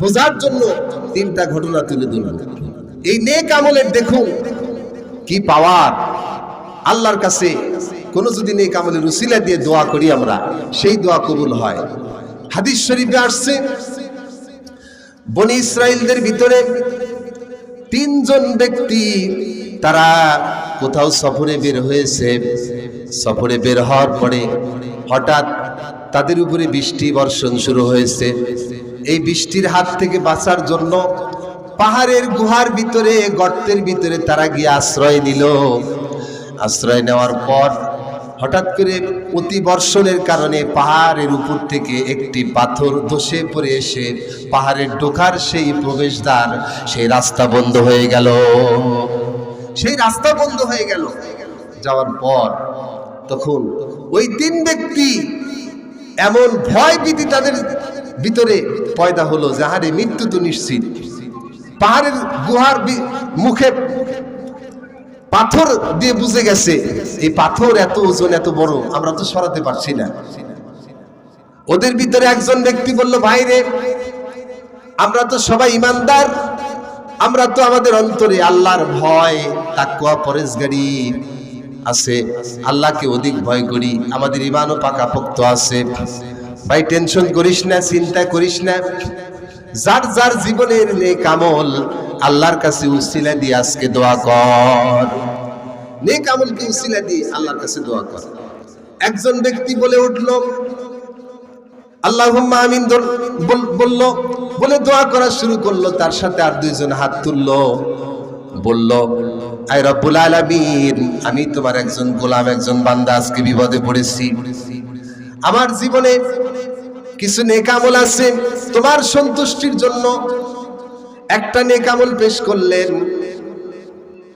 বোঝার জন্য তিনটা ঘটনা তুলে ধরব এই নেক আমলের দেখুন কি পাওয়ার। আল্লাহর কাছে কোনো যদি নেক আমলের উসিলা দিয়ে দোয়া করি আমরা, সেই দোয়া কবুল হয়। হাদিস শরীফে আসছে, বনি ইসরায়েলদের ভিতরে তিনজন ব্যক্তি তারা কোথাও সফরে বের হয়েছে। সফরে বের হওয়ার পরে হঠাৎ তাদের উপরে বৃষ্টি বর্ষণ শুরু হয়েছে। এই বৃষ্টির হাত থেকে বাঁচার জন্য পাহাড়ের গুহার ভিতরে, গর্তের ভিতরে তারা গিয়ে আশ্রয় নিল। আশ্রয় নেওয়ার পর হঠাৎ করে অতি বর্ষণের কারণে পাহাড়ের উপর থেকে একটি পাথর ধসে পড়ে এসে পাহাড়ের ঢোকার সেই প্রবেশদ্বার, সেই রাস্তা বন্ধ হয়ে গেল। সেই রাস্তা বন্ধ হয়ে গেল। যাওয়ার পর তখন ওই তিন ব্যক্তি এমন ভয় ভীতি তাদের ভিতরে পয়দা হলো যাহারে মৃত্যু তো নিশ্চিত। পাহাড়ের গুহার মুখে পাথর দিয়ে বুঝে গেছে, এই পাথর এত ওজন, এত বড়, আমরা তো সরাতে পারছি না। ওদের ভিতরে একজন ব্যক্তি বলল ভাইরে আমরা তো সবাই ইমানদার, আমরা তো আমাদের অন্তরে আল্লাহর ভয় তাকুয়া পরেশগারি আছে। আল্লাহকে অধিক ভয় করি, আমাদের ইমানও পাকাপোক্ত আছে। ভাই টেনশন করিস না, চিন্তা করিস না। যার যার জীবনের নেক আমল, আল্লাহর কাছে উসিলা দিয়ে আজকে দোয়া কর। নেক আমলকে উসিলা দিয়ে আল্লাহর কাছে দোয়া কর। একজন ব্যক্তি বলে উঠল, আল্লাহুম্মা আমিন বলল, বলে দোয়া করা শুরু করল, তার সাথে আর দুইজন হাত তুললো। বলল আই রব্বুল আলামিন, আমি তোমার একজন গোলাম, একজন বান্দা আজকে বিপদে পড়েছি। আমার জীবনে কিছু নেকামল আছে। তোমার সন্তুষ্টির জন্য একটা নেকামল পেশ করলেন।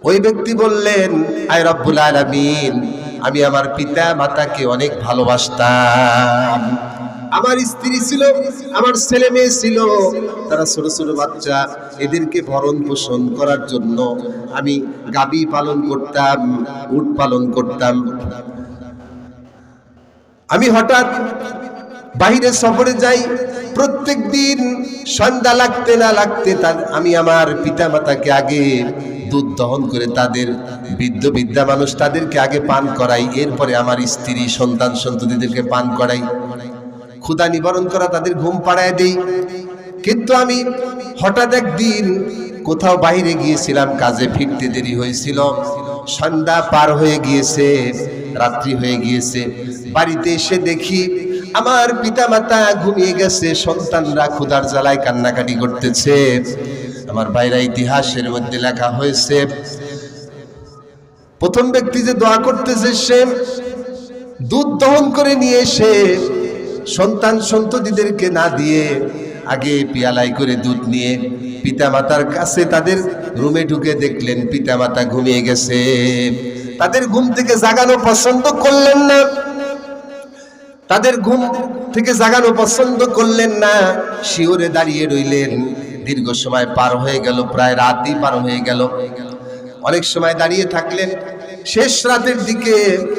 ওই ব্যক্তি বললেন, আয় রব্বুল আলামিন, আমি আমার পিতা মাতাকে অনেক ভালোবাসতাম। আমার স্ত্রী ছিল, আমার ছেলে মেয়ে ছিল, তারা ছোট ছোট বাচ্চা, এদেরকে ভরণ পোষণ করার জন্য আমি গাবি পালন করতাম, উট পালন করতাম। আমি হঠাৎ বাইরে সফরে যাই প্রত্যেক দিন সন্ধ্যা লাগতে না লাগতে আমি আমার পিতা মাতাকে আগে দুধ দহন করে তাদের বৃদ্ধ বিদ্যা মানুষ তাদেরকে আগে পান করাই, এরপরে আমার স্ত্রী, সন্তান, সন্ততিদেরকে পান করাই। ক্ষুধা নিবারণ করা তাদের ঘুম পাড়ায় দেই। কিন্তু আমি হঠাৎ একদিন কোথাও বাইরে গিয়েছিলাম, কাজে ফিরতে দেরি হয়েছিল। সন্ধ্যা পার হয়ে গিয়েছে, রাত্রি হয়ে গিয়েছে। বাড়িতে এসে দেখি আমার পিতামাতা ঘুমিয়ে গেছে, সন্তানরা ক্ষুধার জ্বালায় কান্নাকাটি করতেছে। আমার বাইরা ইতিহাসের মধ্যে লেখা হয়েছে, প্রথম ব্যক্তি যে দোয়া করতেছে সে দুধ দহন করে নিয়ে এসে সন্তান সন্ততিদেরকে না দিয়ে আগে পিয়ালাই করে দুধ নিয়ে পিতামাতার কাছে তাদের রুমে ঢুকে দেখলেন, পিতামাতা ঘুমিয়ে গেছে। তাদের ঘুম থেকে জাগানো পছন্দ করলেন না। তাদের ঘুম থেকে জাগানো পছন্দ করলেন না। শিওরে দাঁড়িয়ে রইলেন। দীর্ঘ সময় পার হয়ে গেল, প্রায় রাতই পার হয়ে গেল। অনেক সময় দাঁড়িয়ে থাকলেন শেষ রাতের দিকে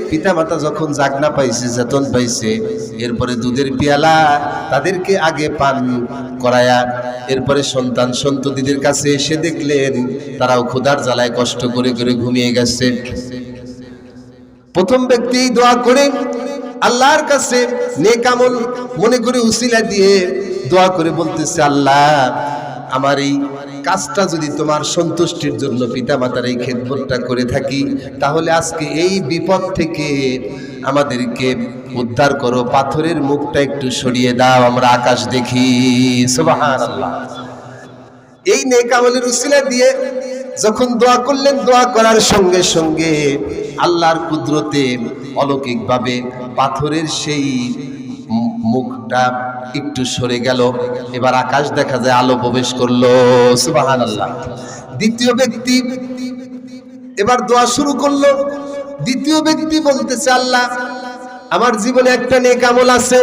পিতা মাতা যখন জাগনা পাইছে চেতন পাইছে, এরপরে দুধের পেয়ালা তাদেরকে আগে পান করায়া, এরপরে সন্তান সন্ততিদের কাছে এসে দেখলেন, তারাও ক্ষুধার জ্বালায় কষ্ট করে করে ঘুমিয়ে গেছে। প্রথম ব্যক্তি দোয়া করে, আল্লাহর কাছে নেকামল মনে করে উসিলা দিয়ে দোয়া করে বলতেছে, আল্লাহ, আমার এই কাজটা যদি তোমার সন্তুষ্টির জন্য পিতামাতার এই খেদমতটা করে থাকি, তাহলে আজকে এই বিপদ থেকে আমাদেরকে উদ্ধার করো, পাথরের মুখটা একটু সরিয়ে দাও, আমরা আকাশ দেখি। এই নেকামলের উসিলা দিয়ে যখন দোয়া করলেন, দোয়া করার সঙ্গে সঙ্গে আল্লাহর কুদরতে অলৌকিকভাবে পাথরের সেই মুখটা একটু সরে গেল। এবার আকাশ দেখা যায়, আলো প্রবেশ করল। সুবাহান দ্বিতীয় ব্যক্তি এবার দোয়া শুরু করল। দ্বিতীয় ব্যক্তি বলতেছে, আল্লাহ, আমার জীবনে একটা নেকামল আছে।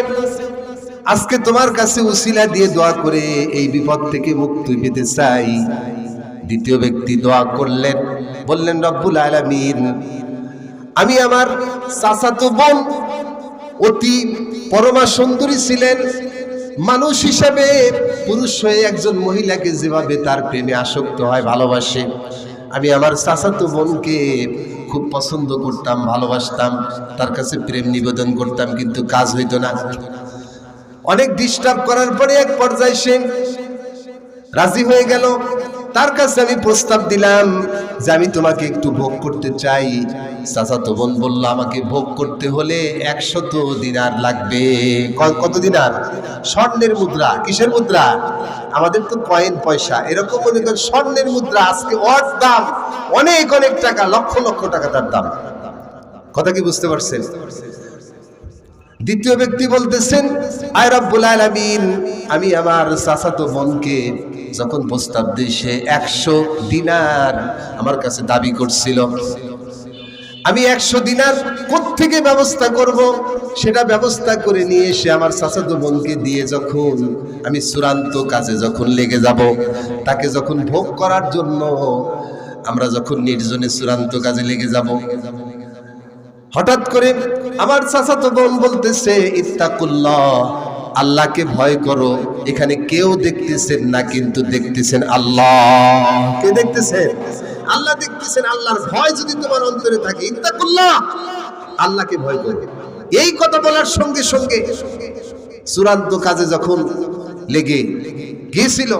আজকে তোমার কাছে উসিলা দিয়ে দোয়া করে এই বিপদ থেকে মুক্তি পেতে চাই। দ্বিতীয় ব্যক্তি দোয়া করলেন, বললেন, রব্বুল আলামিন, আমি আমার চাচাতো বোন অতি পরমা সুন্দরী ছিলেন। মানুষ হিসেবে পুরুষ হয়ে একজন মহিলাকে যেভাবে তার প্রেমে আসক্ত হয়, ভালোবাসে। আমি আমার চাচাতো বোনকে খুব পছন্দ করতাম, ভালোবাসতাম। তার কাছে প্রেম নিবেদন করতাম, কিন্তু কাজ হইতো না। অনেক ডিস্টার্ব করার পরে এক পর্যায়ে সে রাজি হয়ে গেল। তার কাছে আমি প্রস্তাব দিলাম যে আমি তোমাকে একটু ভোগ করতে চাই। চাচাতো বোন বলল, আমাকে ভোগ করতে হলে একশত দিনার লাগবে। কত দিনার? স্বর্ণের মুদ্রা। কিসের মুদ্রা? আমাদের তো কয়েন পয়সা। এরকম মনে করেন স্বর্ণের মুদ্রা, আজকে ওর দাম অনেক অনেক টাকা, লক্ষ লক্ষ টাকা তার দাম। কথা কি বুঝতে পারছেন? দ্বিতীয় ব্যক্তি বলতেছেন আয় রব্বুল আলামিন, আমি আমার চাচাতো বোনকে যখন প্রস্তাব দিই, সে একশো দিনার আমার কাছে দাবি করছিল। আমি একশো দিনার থেকে ব্যবস্থা করব? সেটা ব্যবস্থা করে নিয়ে এসে আমার চাচাতো বোনকে দিয়ে যখন আমি চূড়ান্ত কাজে যখন লেগে যাব, তাকে যখন ভোগ করার জন্য আমরা যখন নির্জনে চূড়ান্ত কাজে লেগে যাব হঠাৎ করে আমার চাচাতো বোন বলতেছে, ইত্তাকুল্লাহ, আল্লাহকে ভয় করো, এখানে কেউ দেখতেছেন না, কিন্তু দেখতেছেন আল্লাহ। কে দেখতেছেন? আল্লাহ দেখতেছেন, আল্লাহর ভয় যদি তোমার অন্তরে থাকে, ইত্তাকুল্লাহ, আল্লাহকে ভয় করো। এই কথা বলার সঙ্গে সঙ্গে চূড়ান্ত কাজে যখন লেগে গিয়েছিল,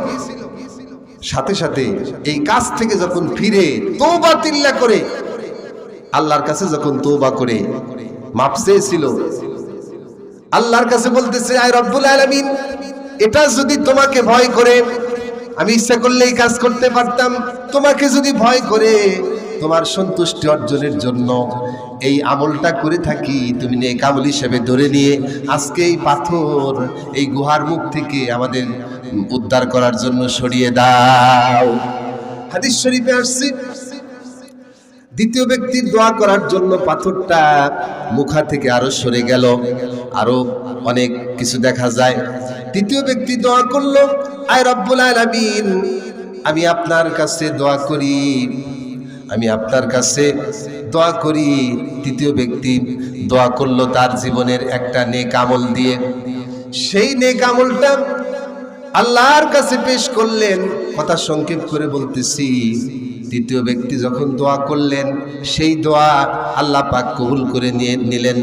সাথে সাথে এই কাজ থেকে যখন ফিরে তৌবা তিল্লা করে আল্লাহর কাছে যখন তৌবা করে, মাপ চেয়েছিল। আল্লাহর কাছে বলতেছে, আয় রব্বুল আলামিন, এটা যদি তোমাকে ভয় করে, আমি ইচ্ছা করলে এই কাজ করতে পারতাম। তোমাকে যদি ভয় করে, তোমার সন্তুষ্টি অর্জনের জন্য এই আমলটা করে থাকি। তুমি নেক আমল হিসেবে ধরে নিয়ে, আজকে এই পাথর, এই গুহার মুখ থেকে আমাদের উদ্ধার করার জন্য সরিয়ে দাও। হাদিস শরীফে আসছে দ্বিতীয় ব্যক্তির দোয়া করার জন্য পাথরটা মুখা থেকে আরও সরে গেল। আরও অনেক কিছু দেখা যায়। তৃতীয় ব্যক্তি দোয়া করল, আয় রব্বুল আলামিন, আমি আপনার কাছে দোয়া করি, আমি আপনার কাছে দোয়া করি। তৃতীয় ব্যক্তি দোয়া করল তার জীবনের একটা নেক আমল দিয়ে। সেই নেক আমলটা আল্লাহর কাছে পেশ করলেন। কথা সংক্ষেপ করে বলতেছি তৃতীয় ব্যক্তি যখন দোয়া করলেন, সেই দোয়া আল্লাহ পাক কবুল করে নিয়ে নিলেন।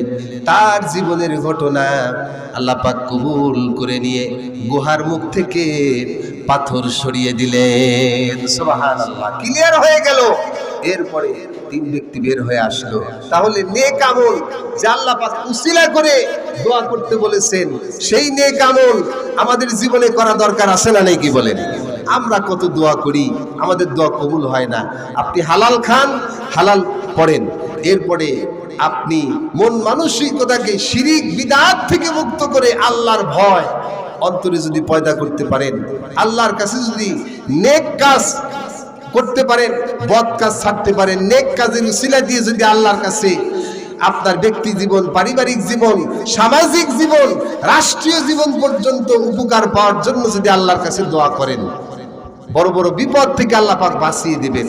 তার জীবনের ঘটনা আল্লাহ পাক কবুল করে নিয়ে গুহার মুখ থেকে পাথর সরিয়ে দিলেন। ক্লিয়ার হয়ে গেল। এরপরে তিন ব্যক্তি বের হয়ে আসলো। তাহলে নেক আমল যা আল্লাহ পাক উসিলা করে দোয়া করতে বলেছেন, সেই নেক আমল আমাদের জীবনে করা দরকার আছে না নাকি বলেন? আমরা কত দোয়া করি, আমাদের দোয়া কবুল হয় না। আপনি হালাল খান, হালাল পড়েন। এরপরে আপনি মন মানসিকতাকে শিরিক, বিদাত থেকে মুক্ত করে আল্লাহর ভয় অন্তরে যদি পয়দা করতে পারেন, আল্লাহর কাছে যদি নেক কাজ করতে পারেন, বদ কাজ ছাড়তে পারেন, নেক কাজের উসিলা দিয়ে যদি আল্লাহর কাছে আপনার ব্যক্তি জীবন, পারিবারিক জীবন, সামাজিক জীবন, রাষ্ট্রীয় জীবন পর্যন্ত উপকার পাওয়ার জন্য যদি আল্লাহর কাছে দোয়া করেন বড় বড় বিপদ থেকে আল্লাহ পাক বাঁচিয়ে দিবেন।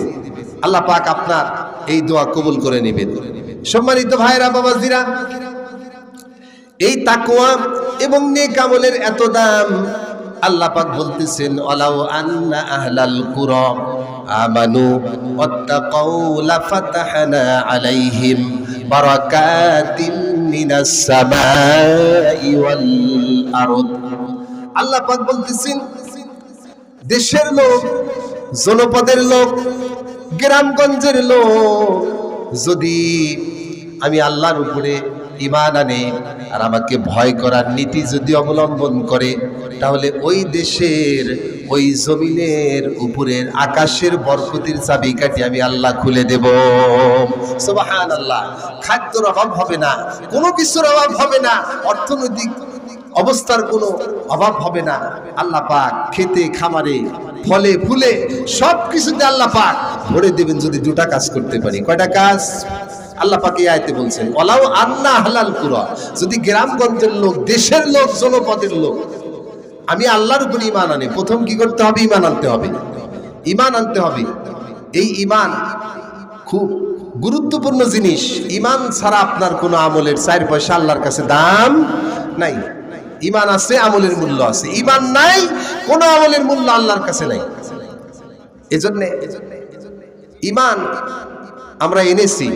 আল্লাহ পাক আপনার এই দোয়া কবুল করে নেবেন। সম্মানিত ভাইরা, বাবাজিরা, এই তাকওয়া এবং নেক আমলের এত দাম আল্লাহ পাক বলতেছেন, ওয়ালাউ আন্না আহলাল কুরা আমানু ওয়াত্তাকাউ লাফাতাহনা আলাইহিম বারাকাতিন মিনাস সামাই ওয়াল আরদ। আল্লাহ পাক বলতেছেন দেশের লোক, জনপদের লোক, গ্রামগঞ্জের লোক, যদি আমি আল্লাহর উপরে ইমান আনে আর আমাকে ভয় করার নীতি যদি অবলম্বন করে, তাহলে ওই দেশের, ওই জমিনের উপরের আকাশের বরকতির চাবিকাঠি আমি আল্লাহ খুলে দেব। সুবাহান আল্লাহ খাদ্যর অভাব হবে না, কোনো কিছুর অভাব হবে না, অর্থনৈতিক অবস্থার কোনো অভাব হবে না। আল্লাহ পাক খেতে, খামারে, ফলে, ফুলে সব কিছুতে আল্লাহ পাক ভরে দেবেন যদি দুটা কাজ করতে পারি। কয়টা কাজ? আল্লাহ পাক আয়তে বলছেন ওলাও আন্না হালাল কুরা যদি গ্রামগঞ্জের লোক, দেশের লোক, জনপদের লোক, আমি আল্লাহর উপর ইমান আনি, প্রথম কি করতে হবে? ইমান আনতে হবে। ইমান আনতে হবে। এই ইমান খুব গুরুত্বপূর্ণ জিনিস। ইমান ছাড়া আপনার কোনো আমলের চার পয়সা আল্লাহর কাছে দাম নাই। ইমান আছে, আমলের মূল্য আছে। ইমান নাই, কোন আমলের মূল্য আল্লাহর কাছে নাই। এজন্য ইমান আমরা এনেছি,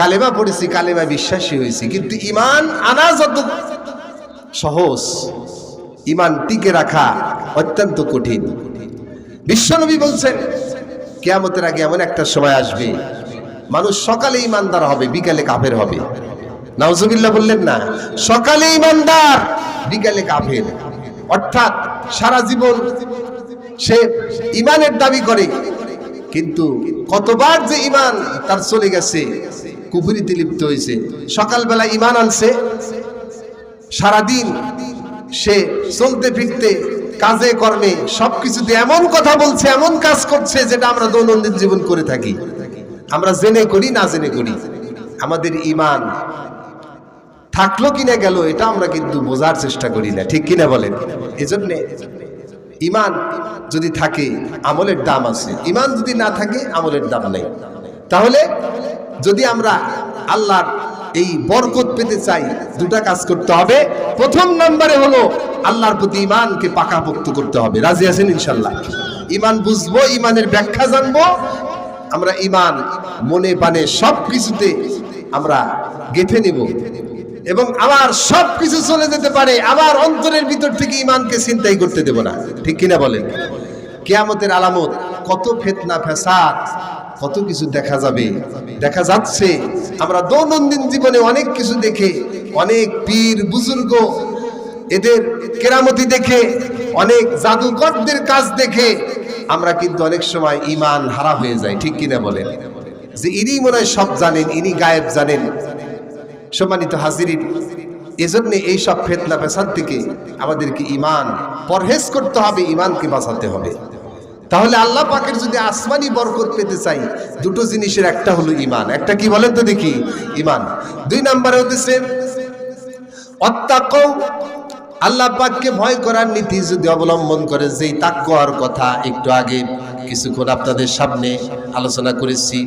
কালেমা পড়েছি, কালেমা বিশ্বাসী হয়েছি, কিন্তু ইমান আনা যত সহজ, ইমান টিকে রাখা অত্যন্ত কঠিন। বিশ্বনবী বলছেন, কেয়ামতের আগে এমন একটা সময় আসবে, মানুষ সকালে ইমানদার হবে, বিকালে কাফের হবে। নাউজুবিল্লাহ বললেন না। সকালে ইমানদার, বিকালে কাফের অর্থাৎ সারা জীবন সে ইমানের দাবি করে। কিন্তু কতবার যে ইমান তার চলে গেছে, কুফুরিতে লিপ্ত হয়েছে। সকালবেলা ইমান আনছে। সারাদিন সে চলতে ফিরতে, কাজে কর্মে সবকিছুতে এমন কথা বলছে, এমন কাজ করছে যেটা আমরা দৈনন্দিন জীবন করে থাকি। আমরা জেনে করি, না জেনে করি। আমাদের ইমান থাকল কিনা গেল, এটা আমরা কিন্তু বোঝার চেষ্টা করি না, ঠিক কিনা বলেন? এজন্যে ইমান যদি থাকে, আমলের দাম আছে। ইমান যদি না থাকে, আমলের দাম নেই। তাহলে যদি আমরা আল্লাহর এই বরকত পেতে চাই, দুটা কাজ করতে হবে। প্রথম নম্বরে হলো আল্লাহর প্রতি ইমানকে পাকাপোক্ত করতে হবে। রাজি আছেন ইনশাল্লাহ? ইমান বুঝব, ইমানের ব্যাখ্যা জানব। আমরা ইমান মনে পানে সব কিছুতে আমরা গেঁথে নিব। এবং আবার সব কিছু চলে যেতে পারে, আবার অন্তরের ভিতর থেকে ইমানকে চিন্তাই করতে দেব না। ঠিক কিনা বলেন? কেয়ামতের আলামত, কত ফেতনা ফেসাদ কত কিছু দেখা যাবে। দেখা যাচ্ছে, আমরা দৈনন্দিন জীবনে অনেক কিছু দেখে, অনেক পীর, বুজুর্গ, এদের কেরামতি দেখে, অনেক জাদুকরদের কাজ দেখে, আমরা কিন্তু অনেক সময় ইমান হারা হয়ে যায় ঠিক কিনা বলেন? যে ইনি মনে হয় সব জানেন, ইনি গায়েব জানেন। সম্মানিত হাজিরিন, এজন্য এই সব ফেতনা পেশাদ থেকে আমাদেরকে ইমান পরহেজ করতে হবে ইমানকে বাঁচাতে হবে। তাহলে আল্লাহ পাকের যদি আসমানি বরকত পেতে চাই, দুটো জিনিসের একটা হলো ইমান একটা কি বলেন তো দেখি? ইমান দুই নম্বরে হতেছে অত্যাকৌ, আল্লাহ পাককে ভয় করার নীতি যদি অবলম্বন করে যেই তাকুয়ার কথা একটু আগে কিছুক্ষণ আপনাদের সামনে আলোচনা করেছি।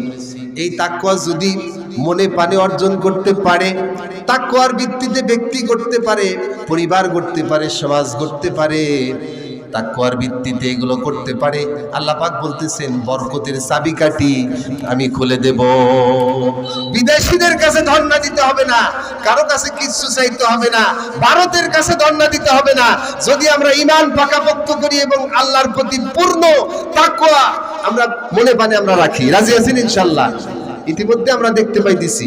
এই তাকুয়া যদি মনে পানে অর্জন করতে পারে তাকুয়ার ভিত্তিতে ব্যক্তি করতে পারে, পরিবার করতে পারে, সমাজ করতে পারে তাকুয়ার ভিত্তিতে এগুলো করতে পারে। আল্লাহ পাক বলতেছেন, বরকতের চাবিকাঠি আমি খুলে দেব। বিদেশিদের কাছে ধর্ণা দিতে হবে না, কারও কাছে কিছু চাইতে হবে না, ভারতের কাছে ধর্ণা দিতে হবে না। যদি আমরা ইমান পাকাপোক্ত করি এবং আল্লাহর প্রতি পূর্ণ তাকুয়া আমরা মনে পানে আমরা রাখি। রাজি আছেন ইনশাল্লাহ ইতিমধ্যে আমরা দেখতে পাইতেছি।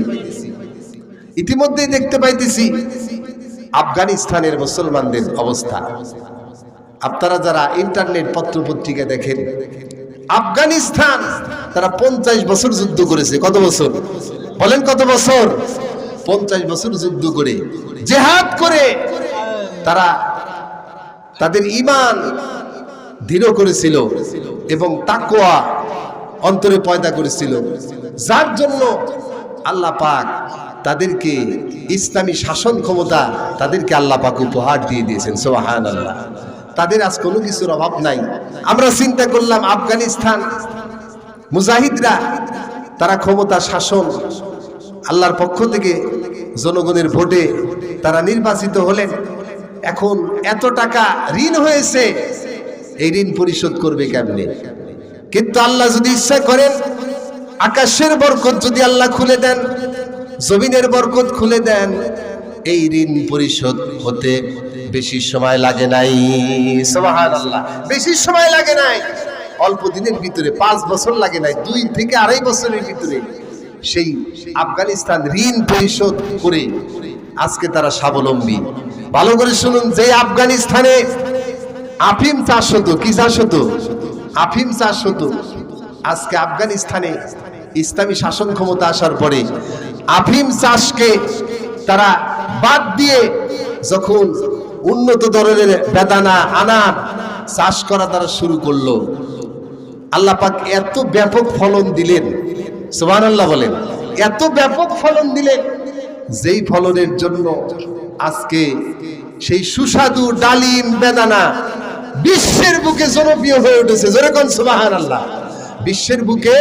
ইতিমধ্যেই দেখতে পাইতেছি আফগানিস্তানের মুসলমানদের অবস্থা। আপনারা যারা ইন্টারনেট পত্র পত্রিকা দেখেন, আফগানিস্তান তারা পঞ্চাশ বছর যুদ্ধ করেছে। কত বছর? বলেন কত বছর? পঞ্চাশ বছর যুদ্ধ করে, জেহাদ করে তারা তাদের ইমান দৃঢ় করেছিল এবং তাকোয়া অন্তরে পয়দা করেছিল। যার জন্য আল্লাহ পাক তাদেরকে ইসলামী শাসন ক্ষমতা তাদেরকে আল্লাহ পাক উপহার দিয়ে দিয়েছেন সোহান আল্লাহ তাদের আজ কোনো কিছুর অভাব নাই। আমরা চিন্তা করলাম, আফগানিস্তান, মুজাহিদরা, তারা ক্ষমতা শাসন, আল্লাহর পক্ষ থেকে জনগণের ভোটে তারা নির্বাচিত হলেন। এখন এত টাকা ঋণ হয়েছে, এই ঋণ পরিশোধ করবে কেমনে? কিন্তু আল্লাহ যদি ইচ্ছা করেন আকাশের বরকত যদি আল্লাহ খুলে দেন, জমিনের বরকত খুলে দেন, এই ঋণ পরিশোধ হতে বেশি সময় লাগে নাই। বেশি সময় লাগে নাই। অল্প দিনের ভিতরে, পাঁচ বছর লাগে নাই, দুই থেকে আড়াই বছরের ভিতরে। সেই আফগানিস্তান ঋণ পরিশোধ করে আজকে তারা স্বাবলম্বী। ভালো করে শুনুন যে আফগানিস্তানে আফিম চাষ হতো, কি চাষ হতো? আফিম চাষ হতো। আজকে আফগানিস্তানে ইসলামী শাসন ক্ষমতা আসার পরে আফিম চাষকে তারা বাদ দিয়ে যখন উন্নত ধরনের বেদানা আনার চাষ করা তারা শুরু করল। আল্লাহ পাক এত ব্যাপক ফলন দিলেন। সুবহানাল্লাহ বলেন, এত ব্যাপক ফলন দিলেন যেই ফলনের জন্য আজকে সেই সুস্বাদু ডালিম বেদানা বিশ্বের বুকে জনপ্রিয় হয়ে উঠেছে। যেরকম সুবাহান আল্লাহ বিশ্বের বুকে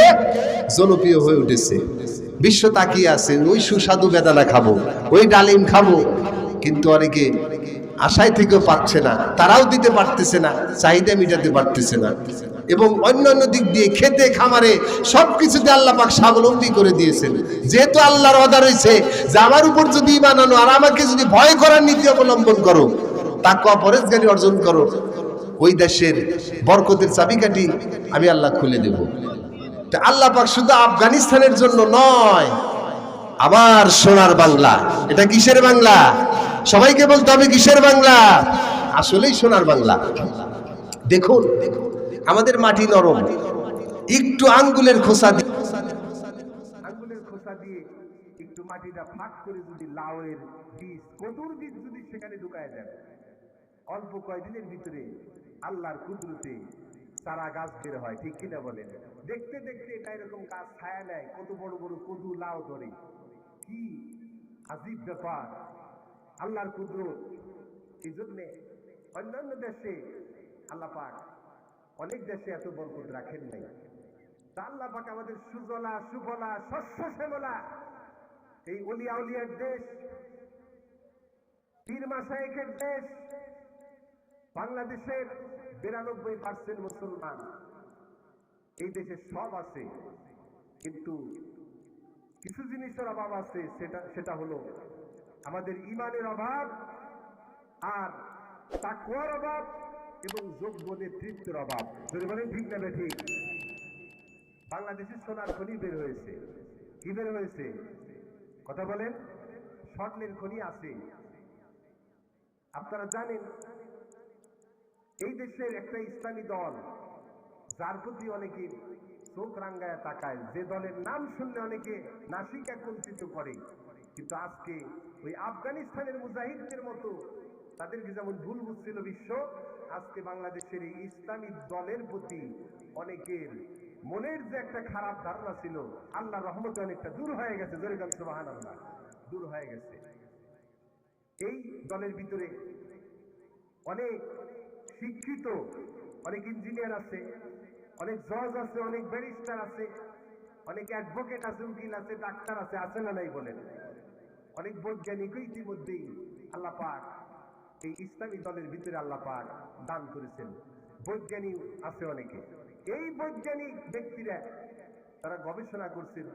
জনপ্রিয় হয়ে উঠেছে। বিশ্ব তাকিয়ে আছে, ওই সুস্বাদু বেদানা খাব, ওই ডালিম খাব। কিন্তু অনেকে আশায় থেকেও পাচ্ছে না, তারাও দিতে পারতেছে না, চাহিদা মিটাতে পারতেছে না। এবং অন্যান্য দিক দিয়ে খেতে, খামারে সবকিছুতে আল্লাহ পাক স্বাবলম্বী করে দিয়েছেন। যেহেতু আল্লাহর অদা রয়েছে, যে আমার উপর যদি ইমান আনো আর আমাকে যদি ভয় করার নীতি অবলম্বন করো তাকুয়া পরেশগারি অর্জন করো। ওই দেশের বরকতের চাবিকাঠি আমি আল্লাহ খুলে দেব। তা আল্লাহ পাক শুধু আফগানিস্তানের জন্য নয় আমার সোনার বাংলা। এটা কিসের বাংলা? সবাইকে বলতে হবে কিসের বাংলা? আসলেই সোনার বাংলা। দেখুন, আমাদের মাটি নরম। একটু আঙ্গুলের খোসা দিয়ে আঙ্গুলের খোসা দিয়ে একটু মাটিটা ফাঁক করে যদি লাউয়ের বীজ, কদুর বীজ যদি সেখানে ঢুকায় দেন, অল্প কয়দিনের ভিতরে আল্লাহর কুদরতে চারা গাছ বের হয়, ঠিক কিনা বলেন? দেখতে দেখতে এটা এরকম গাছ ছায়া নেয়, কত বড় বড় কদু লাউ ধরে। কি আজীব ব্যাপার। আল্লাহর কুদরত। এই জন্যে অন্যান্য দেশে আল্লাহ পাক অনেক দেশে এত বরকত রাখেন নাই। তা আল্লাহ পাক আমাদের সুজলা সুফলা শস্য শ্যামলা, এই অলিয়া উলিয়ার দেশ পীর মাসায়েকের দেশ বাংলাদেশের বিরানব্বই পার্সেন্ট মুসলমান এই দেশে সব আছে, কিন্তু কিছু জিনিসের অভাব আছে, সেটা সেটা হলো আমাদের ইমানের অভাব আর তাকুয়ার অভাব এবং যোগ্য নেতৃত্বের অভাব। যদি বলেন, ঠিক না ঠিক বাংলাদেশের সোনার খনি বের হয়েছে। কি বের হয়েছে? কথা বলেন, স্বর্ণের খনি আছে। আপনারা জানেন এই দেশের একটা ইসলামী দল, যার প্রতি অনেকে চোখ রাঙ্গায় তাকায়, যে দলের নাম শুনলে অনেকে নাসিক একত্রিত করে। কিন্তু আজকে ওই আফগানিস্তানের মুজাহিদদের মতো, তাদেরকে যেমন ভুল বুঝছিল বিশ্ব, আজকে বাংলাদেশের এই ইসলামী দলের প্রতি অনেকের মনের যে একটা খারাপ ধারণা ছিল আল্লাহ রহমতে অনেকটা দূর হয়ে গেছে। জোরে গান সুবাহান আল্লাহ দূর হয়ে গেছে। এই দলের ভিতরে অনেক শিক্ষিত। অনেক ইঞ্জিনিয়ার আছে, অনেক জজ আছে, অনেক ব্যারিস্টার আছে, অনেক অ্যাডভোকেট আছে, উকিল আছে, ডাক্তার আছে আছে না নাই বলেন? অনেক বৈজ্ঞানিকও ইতিমধ্যেই আল্লাহ পাক, এই ইসলামী দলের ভিতরে আল্লাহ পাক দান করেছেন। বৈজ্ঞানিক আছে অনেকে। এই বৈজ্ঞানিক ব্যক্তিরা তারা গবেষণা করছেন,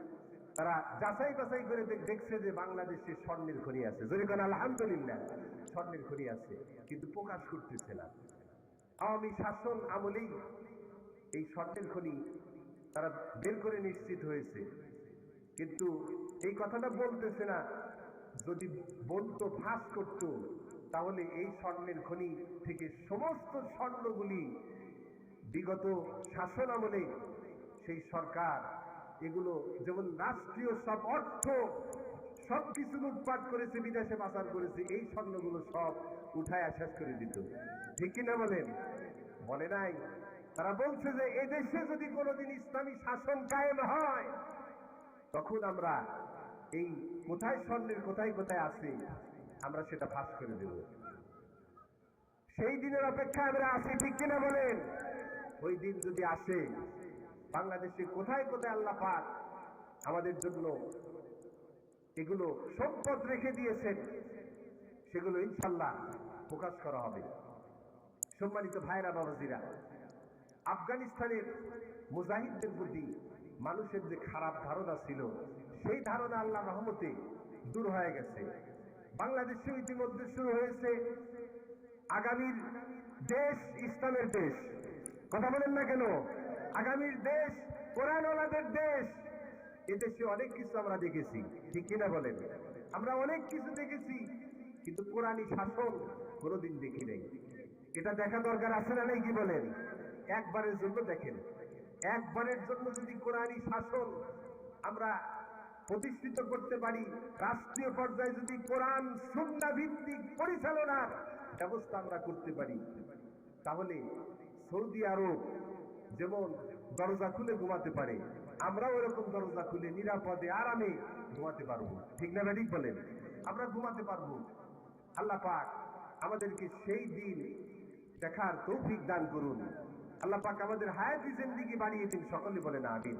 তারা যাচাই বাছাই করে দেখছে যে বাংলাদেশে স্বর্ণের খনি আছে। যদি আলহামদুলিল্লাহ, স্বর্ণের খনি আছে, কিন্তু প্রকাশ করতেছে না। আওয়ামী শাসন আমলেই এই স্বর্ণের খনি তারা বের করে নিশ্চিত হয়েছে। কিন্তু এই কথাটা বলতেছে না, যদি বলতো ফাঁস করত, তাহলে এই স্বর্ণের খনি থেকে সমস্ত স্বর্ণগুলি বিগত শাসন আমলে সেই সরকার, এগুলো যেমন রাষ্ট্রীয় সব অর্থ সব কিছু লুটপাট করেছে, বিদেশে পাচার করেছে, এই স্বর্ণগুলো সব উঠায় শেষ করে দিত। ঠিক কিনা বলেন? বলে নাই। তারা বলছে যে এদেশে যদি কোনোদিন ইসলামী শাসন কায়েম হয়, তখন আমরা এই কোথায় স্বর্ণের, কোথায় কোথায় আছে, আমরা সেটা ফাঁস করে দেব। সেই দিনের অপেক্ষায় আমরা আছি, ঠিক কিনা বলেন? ওই দিন যদি আসে, বাংলাদেশে কোথায় কোথায় আল্লাহ পাক আমাদের জন্য এগুলো সম্পদ রেখে দিয়েছেন, সেগুলো ইনশাল্লাহ প্রকাশ করা হবে। সম্মানিত ভাইরা, বাবাজিরা, আফগানিস্তানের মুজাহিদদের প্রতি মানুষের যে খারাপ ধারণা ছিল, সেই ধারণা আল্লাহ রহমতে দূর হয়ে গেছে। বাংলাদেশে ইতিমধ্যে শুরু হয়েছে আগামীর দেশ ইসলামের দেশ। কথা বলেন না কেন? আগামীর দেশ কোরআনওয়ালাদের দেশ। এদেশে অনেক কিছু আমরা দেখেছি, ঠিক কিনা বলেন? আমরা অনেক কিছু দেখেছি, কিন্তু কোরআনী শাসন কোনোদিন দেখি নাই। এটা দেখা দরকার আছে না নাই, কি বলেন? একবারের জন্য দেখেন। একবারের জন্য যদি কোরআনী শাসন আমরা প্রতিষ্ঠিত করতে পারি, রাষ্ট্রীয় পর্যায়ে যদি কোরআন সুন্না ভিত্তিক পরিচালনার ব্যবস্থা আমরা করতে পারি, তাহলে সৌদি আরব যেমন দরজা খুলে ঘুমাতে পারে, আমরাও এরকম দরজা খুলে নিরাপদে, আরামে ঘুমাতে পারব। ঠিক না ঠিক বলেন? আমরা ঘুমাতে পারব। আল্লাহ পাক আমাদেরকে সেই দিন দেখার তৌফিক দান করুন। আল্লাহ পাক আমাদের হায়াতি জিন্দিগি দিন সকলে বলেন আমিন।